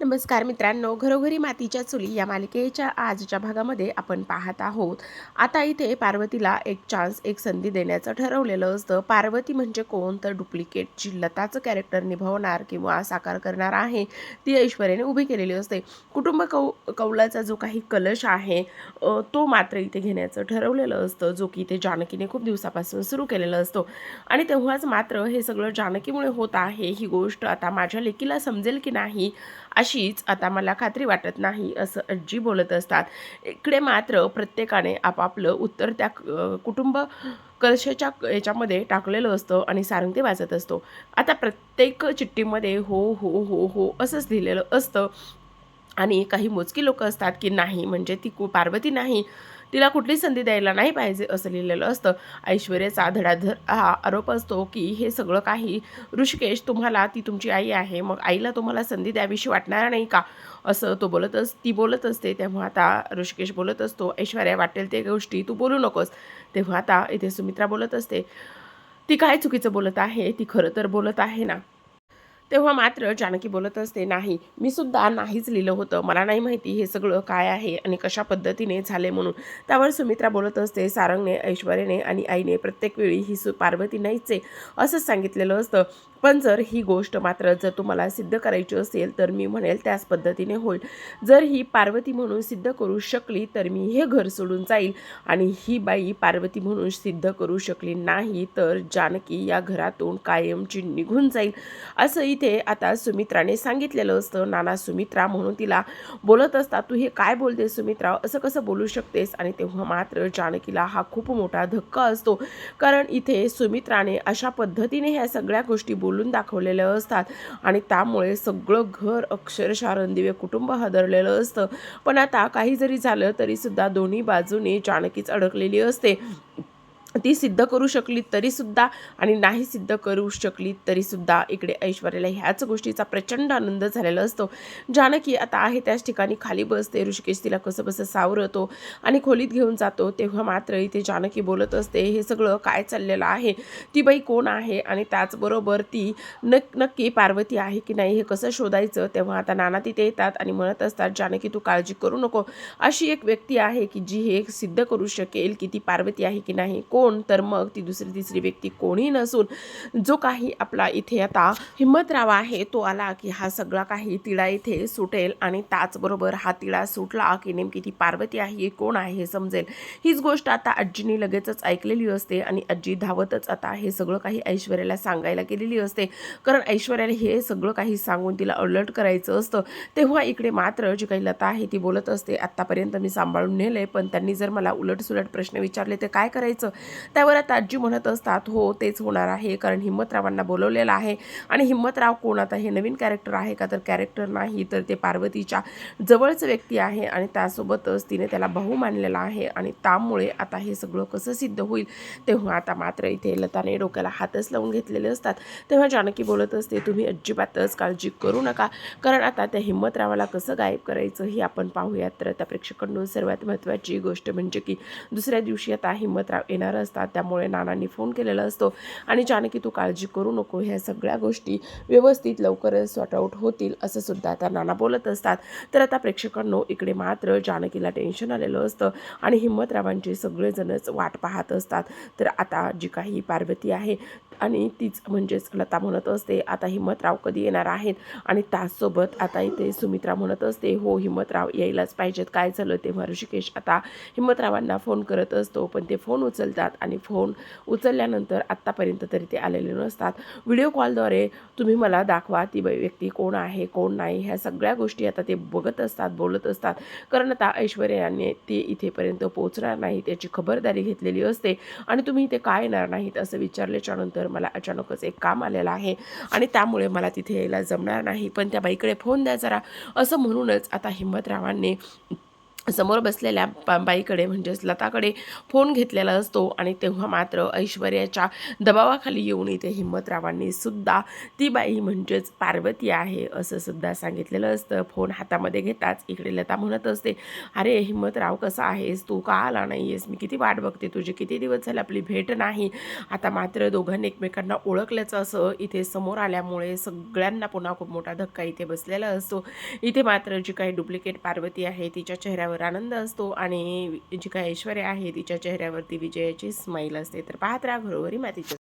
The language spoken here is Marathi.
नमस्कार मित्रांनो घरोघरी मातीच्या चुली या मालिकेच्या आजच्या भागामध्ये आपण पाहत आहोत. आता इथे पार्वतीला एक चान्स एक संधी देण्याचं ठरवलेलं असतं. पार्वती म्हणजे कोण? तर डुप्लिकेटची लताचं कॅरेक्टर निभावणार किंवा साकार करणार आहे ती ऐश्वर्याने उभी केलेली असते. कुटुंब कौ कौलाचा जो काही कलश आहे तो मात्र इथे घेण्याचं ठरवलेलं असतं जो की इथे जानकीने खूप दिवसापासून सुरू केलेलं असतो. आणि तेव्हाच मात्र हे सगळं जानकीमुळे होत आहे ही गोष्ट आता माझ्या लेकीला समजेल की नाही अशीच आता मला खात्री वाटत नाही असं आजी बोलत असतात. इकडे मात्र प्रत्येकाने आपापलं उत्तर त्या कुटुंब कलशाच्या याच्यामध्ये टाकलेलं असतं आणि सारंग ते असतो. आता प्रत्येक चिठ्ठीमध्ये हो हो हो हो असंच लिहिलेलं असतं. आणि काही मोजकी लोक असतात की नाही म्हणजे ती कु पार्वती नाही तिला कुठली संधी द्यायला नाही पाहिजे असं लिहिलेलं असतं. ऐश्वर्याचा धडाधर हा आरोप असतो की हे सगळं काही ऋषिकेश तुम्हाला ती तुमची आई आहे मग आईला तुम्हाला संधी द्यावीशी वाटणार नाही का? असं तो बोलत अस ती बोलत असते. तेव्हा आता ऋषिकेश बोलत असतो ऐश्वर्या वाटेल ते गोष्टी तू बोलू नकोस. तेव्हा आता इथे सुमित्रा बोलत असते. ती काय चुकीचं बोलत आहे? ती खरं तर बोलत आहे ना? तेव्हा मात्र जानकी बोलत असते नाही मी सुद्धा नाहीच लिहिलं होतं. मला नाही माहिती हे सगळं काय आहे आणि कशा पद्धतीने झाले म्हणून. त्यावर सुमित्रा बोलत असते सारंगने ऐश्वर्याने आणि आईने प्रत्येक वेळी ही सु पार्वती नाहीच आहे असंच सांगितलेलं असतं. पण जर ही गोष्ट मात्र जर तुम्हाला सिद्ध करायची असेल तर मी म्हणेल त्याच पद्धतीने होईल. जर ही पार्वती म्हणून सिद्ध करू शकली तर मी हे घर सोडून जाईल. आणि ही बाई पार्वती म्हणून सिद्ध करू शकली नाही तर जानकी या घरातून कायमची निघून जाईल. असं इथे आता सुमित्राने सांगितलेलं असतं. नाना सुमित्रा म्हणून तिला बोलत असता तू हे काय बोलते सुमित्रा? असं कसं बोलू शकतेस? आणि तेव्हा मात्र जानकीला हा खूप मोठा धक्का असतो. कारण इथे सुमित्राने अशा पद्धतीने ह्या सगळ्या गोष्टी बोलून दाखवलेले असतात. आणि त्यामुळे सगळं घर अक्षरशः रणदिवे कुटुंब हादरलेलं असतं. पण आता काही जरी झालं तरी सुद्धा दोन्ही बाजूने जानकीच अडकलेली असते. ती सिद्ध करू शकली तरीसुद्धा आणि नाही सिद्ध करू शकली तरीसुद्धा इकडे ऐश्वर्याला ह्याच गोष्टीचा प्रचंड आनंद झालेला असतो. जानकी आता आहे त्याच ठिकाणी खाली बसते ऋषिकेश तिला कसं बसं सावरतो आणि खोलीत घेऊन जातो. तेव्हा मात्र इथे जानकी बोलत असते हे सगळं काय चाललेलं आहे? ती बाई कोण आहे? आणि त्याचबरोबर ती नक नक्की पार्वती आहे की नाही हे कसं शोधायचं? तेव्हा आता नाना तिथे येतात आणि म्हणत असतात जानकी तू काळजी करू नको. अशी एक व्यक्ती आहे की जी हे सिद्ध करू शकेल की ती पार्वती आहे की नाही? कोण तर मग ती दुसरी तिसरी व्यक्ती कोणी नसून जो काही आपला इथे आता हिम्मतराव आहे तो आला की हा सगळा काही तिळा इथे सुटेल आणि त्याचबरोबर हा तिळा सुटला की नेमकी ती पार्वती आहे कोण आहे हे समजेल. हीच गोष्ट आता आजीने लगेचच ऐकलेली असते आणि आजी धावतच आता हे सगळं काही ऐश्वर्याला सांगायला गेलेली असते. कारण ऐश्वर्याला हे सगळं काही सांगून तिला अलर्ट करायचं असतं. तेव्हा इकडे मात्र जी काही लता आहे ती बोलत असते आत्तापर्यंत मी सांभाळून नेले पण त्यांनी जर मला उलटसुलट प्रश्न विचारले तर काय करायचं? त्यावर आता आजी म्हणत असतात हो तेच होणार आहे कारण हिम्मतरावांना बोलवलेलं आहे. आणि हिम्मतराव कोण? आता हे नवीन कॅरेक्टर आहे का? तर कॅरेक्टर नाही तर ते पार्वतीच्या जवळचं व्यक्ती आहे आणि त्यासोबतच तिने त्याला भाऊ मानलेला आहे आणि त्यामुळे आता हे सगळं कसं सिद्ध होईल? तेव्हा आता मात्र इथे लताने डोक्याला हातच लावून घेतलेले असतात. तेव्हा जानकी बोलत असते तुम्ही अजिबातच काळजी करू नका कारण आता त्या हिम्मतरावाला कसं गायब करायचं हे आपण पाहूयात. तर आता प्रेक्षकांडून सर्वात महत्त्वाची गोष्ट म्हणजे की दुसऱ्या दिवशी आता हिम्मतराव येणार असतात त्यामुळे नानांनी फोन केलेला असतो. आणि जानकी तू काळजी करू नको ह्या सगळ्या गोष्टी व्यवस्थित लवकरच सॉर्ट आऊट होतील असं सुद्धा आता नाना बोलत असतात. तर आता प्रेक्षकांनो इकडे मात्र जानकीला टेन्शन आलेलं असतं आणि हिंमतरावांचे सगळेजणच वाट पाहत असतात. तर आता जी काही पार्वती आहे आणि तीच म्हणजेच लता म्हणत असते आता हिम्मतराव कधी येणार आहेत? आणि त्याचसोबत आता इथे सुमित्रा म्हणत असते हो हिम्मतराव यायलाच पाहिजेत. काय झालं तेव्हा ऋषिकेश आता हिम्मतरावांना फोन करत असतो पण ते फोन उचलतात. आणि फोन उचलल्यानंतर आत्तापर्यंत तरी ते आलेले नसतात. व्हिडिओ कॉलद्वारे तुम्ही मला दाखवा ती व्यक्ती कोण आहे कोण नाही ह्या सगळ्या गोष्टी आता ते बघत असतात बोलत असतात. कारण आता ऐश्वर्याने ते इथेपर्यंत पोहोचणार नाही त्याची खबरदारी घेतलेली असते आणि तुम्ही इथे काय येणार नाहीत असं विचारल्याच्या नंतर मला अचानकच एक काम आलेलं आहे आणि त्यामुळे मला तिथे यायला जमणार नाही. पण त्या बाईकडे फोन द्या जरा. असं म्हणूनच आता हिंमतरावांनी समोर बसलेल्या बा बाईकडे म्हणजेच लताकडे फोन घेतलेला असतो आणि तेव्हा मात्र ऐश्वर्याच्या दबावाखाली येऊन इथे हिंमतरावांनी सुद्धा ती बाई म्हणजेच पार्वती आहे असं सुद्धा सांगितलेलं असतं. फोन हातामध्ये घेताच इकडे लता म्हणत असते अरे हिंमतराव कसा आहेस? तू का आला नाही आहेस मी किती वाट बघते तुझी. किती दिवस झाले आपली भेट नाही. आता मात्र दोघांनी एकमेकांना ओळखल्याचं असं इथे समोर आल्यामुळे सगळ्यांना पुन्हा खूप मोठा धक्का इथे बसलेला असतो. इथे मात्र जी काही डुप्लिकेट पार्वती आहे तिच्या चेहऱ्यावर आनंद असतो आणि जी काय ऐश्वर्या आहे तिच्या चेहऱ्यावरती विजयाची स्माईल असते. तर पाहत राहा घरोघरी मातीच्या